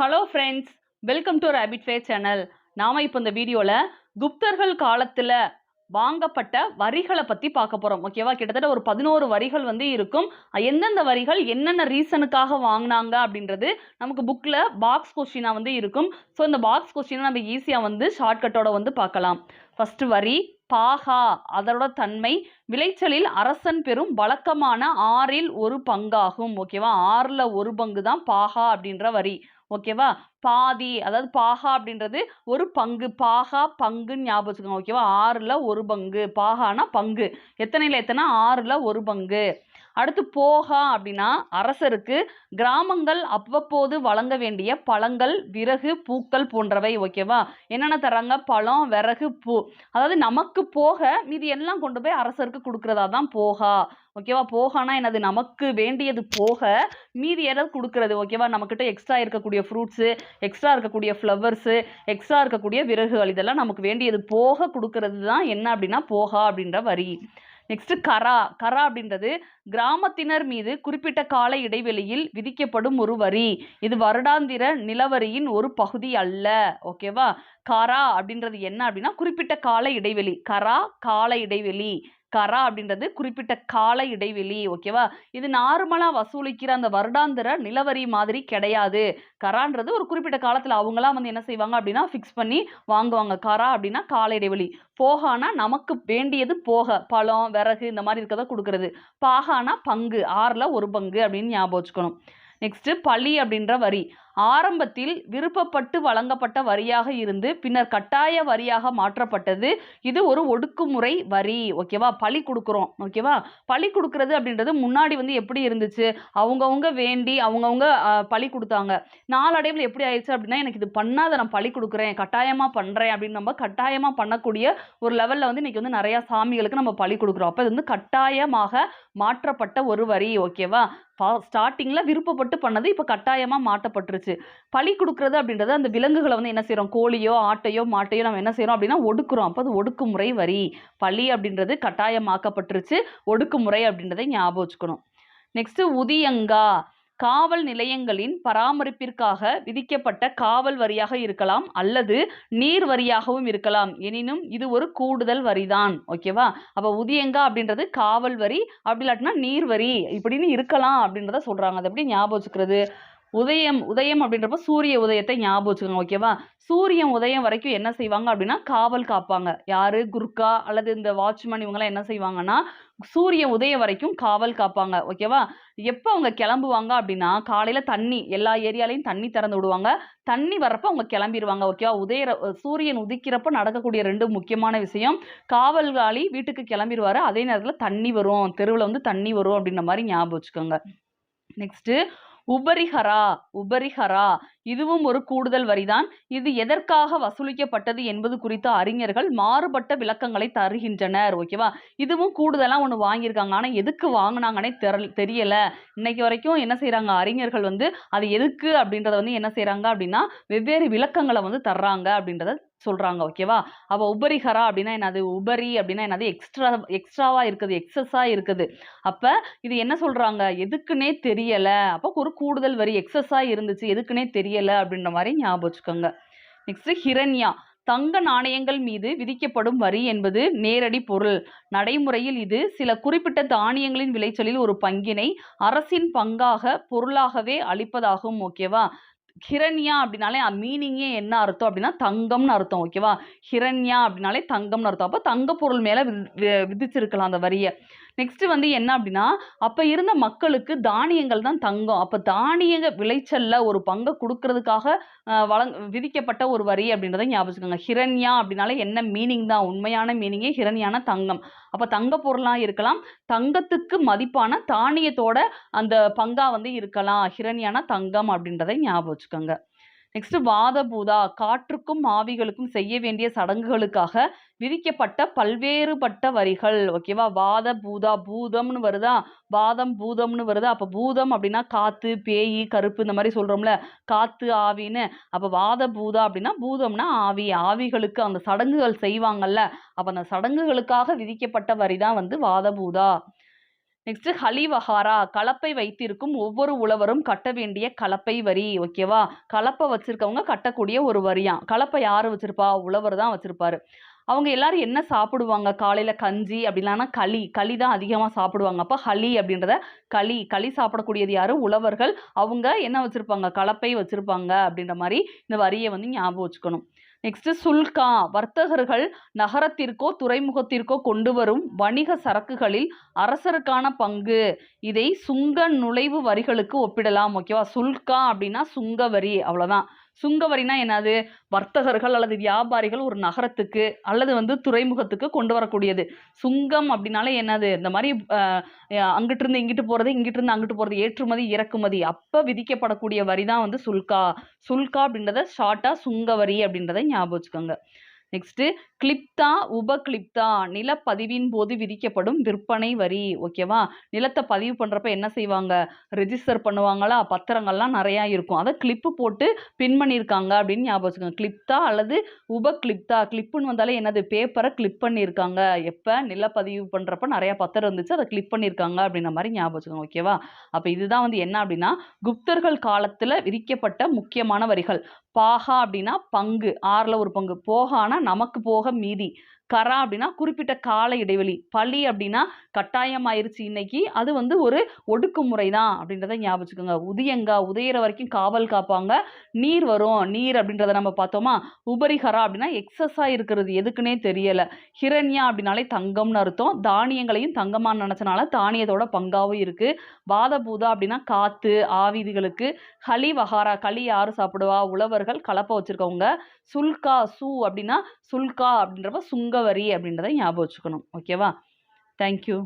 Hello friends welcome to rapid fay channel நாம் இப்போ இந்த வீடியோவில் குப்தர்கள் காலத்தில் வாங்கப்பட்ட வரிகளை பற்றி பார்க்க போகிறோம் ஓகேவா கிட்டத்தட்ட ஒரு பதினோரு வரிகள் வந்து இருக்கும். எந்தெந்த வரிகள் என்னென்ன ரீசனுக்காக வாங்கினாங்க அப்படின்றது நமக்கு புக்கில் பாக்ஸ் கொஸ்டினாக வந்து இருக்கும். ஸோ இந்த பாக்ஸ் கொஸ்டினை நம்ம ஈஸியாக வந்து ஷார்ட்கட்டோட வந்து பார்க்கலாம். ஃபஸ்ட்டு வரி பாகா அதோட தன்மை. விளைச்சலில் அரசன் பெறும் வழக்கமான ஆறில் ஒரு பங்காகும். ஓகேவா ஆறில் ஒரு பங்கு தான் பாகா அப்படின்ற வரி. ஓகேவா பாதி அதாவது பாகா அப்படின்றது ஒரு பங்கு. பாகா பங்குன்னு ஞாபகம் வச்சுக்கோங்க ஓகேவா ஆறில் ஒரு பங்கு. பாகானா பங்கு. எத்தனையில் எத்தனை? ஆறில் ஒரு பங்கு. அடுத்து போகா அப்படின்னா அரசருக்கு கிராமங்கள் அவ்வப்போது வழங்க வேண்டிய பழங்கள் விறகு பூக்கள் போன்றவை ஓகேவா என்னென்ன தராங்க பழம் விறகு பூ. அதாவது நமக்கு போக மீதி எல்லாம் கொண்டு போய் அரசருக்கு கொடுக்குறதா தான் போகா. ஓகேவா போகனா என்னது? நமக்கு வேண்டியது போக மீதி ஏதாவது கொடுக்கறது ஓகேவா நம்மக்கிட்ட எக்ஸ்ட்ரா இருக்கக்கூடிய ஃப்ரூட்ஸு எக்ஸ்ட்ரா இருக்கக்கூடிய ஃப்ளவர்ஸு எக்ஸ்ட்ரா இருக்கக்கூடிய விறகுகள் இதெல்லாம் நமக்கு வேண்டியது போக கொடுக்கறது தான் என்ன அப்படின்னா போகா அப்படின்ற வரி. நெக்ஸ்ட் கரா. கரா அப்படின்றது கிராமத்தினர் மீது குறிப்பிட்ட கால இடைவெளியில் விதிக்கப்படும் ஒரு வரி. இது வருடாந்திர நிலவரியின் ஒரு பகுதி அல்ல ஓகேவா கரா அப்படின்றது என்ன அப்படின்னா குறிப்பிட்ட கால இடைவெளி. கரா கால இடைவெளி. கரா அப்படின்றது குறிப்பிட்ட கால இடைவெளி ஓகேவா? இது நார்மலாக வசூலிக்கிற அந்த வருடாந்திர நிலவரி மாதிரி கிடையாது. கரான்றது ஒரு குறிப்பிட்ட காலத்தில் அவங்களாம் வந்து என்ன செய்வாங்க அப்படின்னா ஃபிக்ஸ் பண்ணி வாங்குவாங்க. கரா அப்படின்னா கால இடைவெளி. போகானா நமக்கு வேண்டியது போக பழம் விறகு இந்த மாதிரி இருக்கதை கொடுக்கறது. பாகானா பங்கு ஆறில் ஒரு பங்கு அப்படின்னு ஞாபகம் வச்சுக்கணும். நெக்ஸ்ட்டு பழி அப்படின்ற வரி. ஆரம்பத்தில் விருப்பப்பட்டு வழங்கப்பட்ட வரியாக இருந்து பின்னர் கட்டாய வரியாக மாற்றப்பட்டது. இது ஒரு ஒடுக்குமுறை வரி ஓகேவா பழி கொடுக்குறோம் ஓகேவா பழி கொடுக்கறது அப்படின்றது முன்னாடி வந்து எப்படி இருந்துச்சு? அவங்கவுங்க வேண்டி அவங்கவுங்க பழி கொடுத்தாங்க. நாளடைவில் எப்படி ஆயிடுச்சு அப்படின்னா எனக்கு இது பண்ணாத நான் பழி கொடுக்குறேன் கட்டாயமாக பண்ணுறேன் அப்படின்னு நம்ம கட்டாயமாக பண்ணக்கூடிய ஒரு லெவலில் வந்து இன்றைக்கி வந்து நிறையா சாமிகளுக்கு நம்ம பழி கொடுக்குறோம். அப்போ இது வந்து கட்டாயமாக மாற்றப்பட்ட ஒரு வரி ஓகேவா ஸ்டார்டிங்கில் விருப்பப்பட்டு பண்ணது இப்போ கட்டாயமாக மாற்றப்பட்டுருச்சு. பழி கொடுக்குறது அப்படின்றது அந்த விலங்குகளை வந்து என்ன செய்கிறோம் கோழியோ ஆட்டையோ மாட்டையோ நம்ம என்ன செய்கிறோம் அப்படின்னா ஒடுக்குறோம். அப்போ அது ஒடுக்குமுறை வரி. பழி அப்படின்றது கட்டாயமாக்கப்பட்டுருச்சு. ஒடுக்குமுறை அப்படின்றதை ஞாபகம் வச்சுக்கணும். நெக்ஸ்ட்டு உதியங்கா. காவல் நிலையங்களின் பராமரிப்பிற்காக விதிக்கப்பட்ட காவல் வரியாக இருக்கலாம் அல்லது நீர் வரியாகவும் இருக்கலாம். எனினும் இது ஒரு கூடுதல் வரிதான். ஓகேவா அப்போ உதியங்கா அப்படின்றது காவல் வரி. அப்படி இல்லாட்டினா நீர் வரி. இப்படின்னு இருக்கலாம் அப்படின்றத சொல்கிறாங்க அது எப்படி ஞாபகம் வச்சுக்கிறது? உதயம் உதயம் அப்படின்றப்ப சூரிய உதயத்தை ஞாபகம் வச்சுக்கோங்க ஓகேவா சூரியன் உதயம் வரைக்கும் என்ன செய்வாங்க அப்படின்னா காவல் காப்பாங்க. யாரு? குர்கா அல்லது இந்த வாட்ச்மேன் இவங்கெல்லாம் என்ன செய்வாங்கன்னா சூரிய உதயம் வரைக்கும் காவல் காப்பாங்க ஓகேவா எப்போ அவங்க கிளம்புவாங்க அப்படின்னா காலையில் தண்ணி எல்லா ஏரியாலையும் தண்ணி திறந்து விடுவாங்க. தண்ணி வரப்போ அவங்க கிளம்பிடுவாங்க ஓகேவா உதய சூரியன் உதிக்கிறப்ப நடக்கக்கூடிய ரெண்டு முக்கியமான விஷயம் காவல்காலி வீட்டுக்கு கிளம்பிடுவாரு அதே நேரத்தில் தண்ணி வரும் தெருவில் வந்து தண்ணி வரும் அப்படின்ற மாதிரி ஞாபகம் வச்சுக்கோங்க. நெக்ஸ்ட்டு உபரிஹரா உபரிஹரா இதுவும் ஒரு கூடுதல் வரிதான். இது எதற்காக வசூலிக்கப்பட்டது என்பது குறித்த அறிஞர்கள் மாறுபட்ட விளக்கங்களை தருகின்றனர் ஓகேவா இதுவும் கூடுதலாக ஒன்று வாங்கியிருக்காங்க. ஆனால் எதுக்கு வாங்கினாங்கன்னே தெர தெரியல. இன்னைக்கு வரைக்கும் என்ன செய்கிறாங்க அறிஞர்கள் வந்து அது எதுக்கு அப்படின்றத வந்து என்ன செய்கிறாங்க அப்படின்னா வெவ்வேறு விளக்கங்களை வந்து தர்றாங்க அப்படின்றத சொல்கிறாங்க ஓகேவா அப்போ உபரிஹரா அப்படின்னா என்னது? உபரி அப்படின்னா என்னது? எக்ஸ்ட்ரா எக்ஸ்ட்ராவாக இருக்குது எக்ஸஸாக இருக்குது. அப்போ இது என்ன சொல்கிறாங்க எதுக்குன்னே தெரியலை. அப்போ ஒரு கூடுதல் வரி எக்ஸஸாக இருந்துச்சு. எதுக்குன்னே தெரியலை. அப்படின்ற மாதிரி ஞாபகம் வச்சுக்கோங்க. நெக்ஸ்ட்டு ஹிரண்யா தங்க நாணயங்கள் மீது விதிக்கப்படும் வரி என்பது நேரடி பொருள். நடைமுறையில் இது சில குறிப்பிட்ட தானியங்களின் விளைச்சலில் ஒரு பங்கினை அரசின் பங்காக பொருளாகவே அளிப்பதாகும் ஓகேவா? ஹிரண்யா அப்படின்னாலே மீனிங்கே என்ன அர்த்தம் அப்படின்னா தங்கம்னு அர்த்தம் ஓகேவா? ஹிரண்யா அப்படின்னாலே தங்கம்னு அர்த்தம். அப்போ தங்க பொருள் மேலே விதிச்சிருக்கலாம் அந்த வரியை. நெக்ஸ்ட் வந்து என்ன அப்படின்னா அப்போ இருந்த மக்களுக்கு தானியங்கள் தான் தங்கம். அப்போ தானியங்க விளைச்சலில் ஒரு பங்கை கொடுக்கறதுக்காக வழங் விதிக்கப்பட்ட ஒரு வரி அப்படின்றத ஞாபகம் ஹிரண்யா அப்படின்னாலே என்ன மீனிங் தான்? உண்மையான மீனிங்கே ஹிரண்யான தங்கம். அப்போ தங்க பொருளாக இருக்கலாம். தங்கத்துக்கு மதிப்பான தானியத்தோட அந்த பங்கா வந்து இருக்கலாம். ஹிரண்யான தங்கம் அப்படின்றத ஞாபகம் வச்சுக்கோங்க. நெக்ஸ்ட் வாதபூதா காற்றுக்கும் ஆவிகளுக்கும் செய்ய வேண்டிய சடங்குகளுக்காக விதிக்கப்பட்ட பல்வேறுபட்ட வரிகள். ஓகேவா வாத பூதா பூதம்னு வருதா? வாதம் பூதம்னு வருதா? அப்போ பூதம் அப்படின்னா காத்து பேய் கருப்பு இந்த மாதிரி சொல்கிறோம்ல காத்து ஆவின்னு. அப்போ வாத பூதா அப்படின்னா பூதம்னா ஆவி. ஆவிகளுக்கு அந்த சடங்குகள் செய்வாங்கல்ல. அப்போ அந்த சடங்குகளுக்காக விதிக்கப்பட்ட வரி தான் வந்து வாத பூதா. நெக்ஸ்ட் ஹலிவஹாரா கலப்பை வைத்திருக்கும் ஒவ்வொரு உழவரும் கட்ட வேண்டிய கலப்பை வரி ஓகேவா கலப்பை வச்சிருக்கவங்க கட்டக்கூடிய ஒரு வரியாம் கலப்பை யார் வச்சிருப்பா? உழவர் தான் வச்சிருப்பாரு. அவங்க எல்லாரும் என்ன சாப்பிடுவாங்க? காலையில கஞ்சி அப்படின்னா களி. களி தான் அதிகமாக சாப்பிடுவாங்க. அப்போ ஹலி அப்படின்றத களி. களி சாப்பிடக்கூடியது யாரு? உழவர்கள். அவங்க என்ன வச்சிருப்பாங்க? கலப்பை வச்சிருப்பாங்க அப்படின்ற மாதிரி இந்த வரியை வந்து ஞாபகம் வச்சுக்கணும். நெக்ஸ்ட் சுல்கா வர்த்தகர்கள் நகரத்திற்கோ துறைமுகத்திற்கோ கொண்டு வரும் வணிக சரக்குகளில் அரசருக்கான பங்கு. இதை சுங்க நுழைவு வரிகளுக்கு ஒப்பிடலாம் ஓகேவா சுல்கா அப்படின்னா சுங்க வரி அவ்வளோதான் சுங்கவரினா என்னது? வர்த்தகர்கள் அல்லது வியாபாரிகள் ஒரு நகரத்துக்கு அல்லது வந்து துறைமுகத்துக்கு கொண்டு வரக்கூடியது. சுங்கம் அப்படின்னாலே என்னது? இந்த மாதிரி அங்கிட்டு இருந்து இங்கிட்டு போகிறது இங்கிட்டு இருந்து அங்கிட்டு போகிறது ஏற்றுமதி இறக்குமதி. அப்போ விதிக்கப்படக்கூடிய வரி தான் வந்து சுல்கா. சுல்கா அப்படின்றத ஷார்ட்டா சுங்க வரி அப்படின்றத ஞாபகம் வச்சுக்கோங்க. நெக்ஸ்ட் கிளிப்தா உபகிளிப்தா நிலப்பதிவின் போது விதிக்கப்படும் விற்பனை வரி ஓகேவா நிலத்தை பதிவு பண்ணுறப்ப என்ன செய்வாங்க? ரெஜிஸ்டர் பண்ணுவாங்களா? பத்திரங்கள்லாம் நிறையா இருக்கும். அதை கிளிப்பு போட்டு பின் பண்ணியிருக்காங்க அப்படின்னு ஞாபகம் வச்சுக்கோங்க. கிளிப்தா அல்லது உபகிளிப்தா கிளிப்புன்னு வந்தாலே என்னது? பேப்பரை கிளிப் பண்ணியிருக்காங்க. எப்போ? நிலப்பதிவு பண்ணுறப்ப நிறையா பத்திரம் இருந்துச்சு. அதை கிளிப் பண்ணியிருக்காங்க அப்படின்ற மாதிரி ஞாபகம் வச்சுக்கோங்க ஓகேவா அப்போ இதுதான் வந்து என்ன அப்படின்னா? குப்தர்கள் காலத்தில் விதிக்கப்பட்ட முக்கியமான வரிகள். பாகா அப்படின்னா பங்கு ஆறில் ஒரு பங்கு. போகானா நமக்கு போக மீதி. கரா அப்படின்னா குறிப்பிட்ட கால இடைவெளி. பழி அப்படின்னா கட்டாயம் ஆயிருச்சு இன்னைக்கு. அது வந்து ஒரு ஒடுக்குமுறை தான் அப்படின்றத ஞாபகம் உதயங்கா உதயிற வரைக்கும் காவல் காப்பாங்க. நீர் வரும். நீர் அப்படின்றத நம்ம பார்த்தோமா? உபரிகரா அப்படின்னா எக்ஸஸாக இருக்கிறது. எதுக்குன்னே தெரியல. ஹிரண்யா அப்படின்னாலே தங்கம்னு அர்த்தம். தானியங்களையும் தங்கமாக நினச்சனால தானியத்தோட பங்காவும் இருக்குது வாதபூதா அப்படின்னா காற்று ஆவிதிகளுக்கு. களி வஹாரா களி யாரு சாப்பிடுவா? உழவர்கள் கலப்பை வச்சுருக்கவங்க. சுல்கா சூ அப்படின்னா சுல்கா அப்படின்றப்ப சுங்கவரி அப்படின்றத ஞாபகம் வச்சுக்கணும். ஓகேவா தேங்க்யூ